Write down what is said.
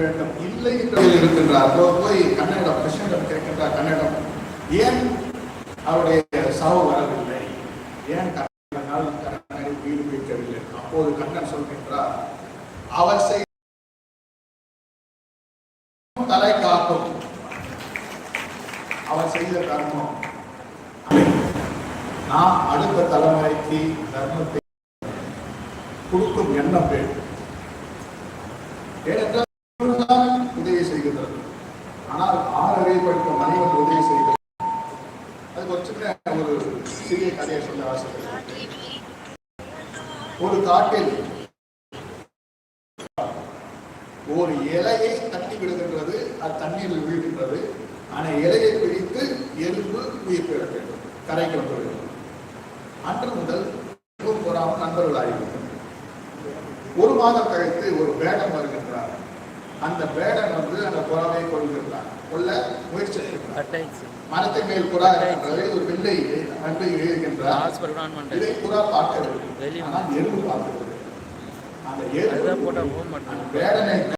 வேண்டும். இல்லை என்று இருக்கின்றார்களோ. போய் கண்ணனிடம் கிருஷ்ணனிடம் கேட்கின்றார் கண்ணனிடம் ஏன் அவருடைய சாவு வரவில்லை? ஏன் கண்ணனால் கண்ணனை உயிர் வைக்கவில்லை? அப்போது கண்ணன் சொல்கின்றார் அவர் செய் தலை காக்கும். அவர் செய்த கர்மம். நாம் அடுத்த தலைமுறைக்கு தர்மத்தை கொடுக்கும் எண்ணம் வேண்டும். ஏனென்றால் ஆனால் ஆறரை படித்த மனிதன் உதவி செய்கிறது அது கொஞ்சம் ஒரு சிறிய கதையை சொல்ல ஆசைப்படுகிறேன் ஒரு காட்டில் ஒரு இலையை தட்டி விடுகின்றது அது தண்ணீரில் விழுகின்றது. ஆனால் இலையை பிடித்து எலும்பு உயிர் பெற வேண்டும் கரைக்கு வந்து அன்று முதல் போறாமல் நண்பர்கள் ஆகிவிட்டது ஒரு மாதம் கழித்து ஒரு வேடம் வருகின்றது. அந்த வேடன் வந்து அந்த புறாவை கொள்கின்றார் கொல்ல முயற்சி மரத்தின் மேல் புறா இருக்கின்றது ஒரு வில்லை அன்பை எழுகின்றார் இதை புறா வெளியே ஆனால் எறும்பு பார்க்கவில்லை அந்த எறும்பு வேடனை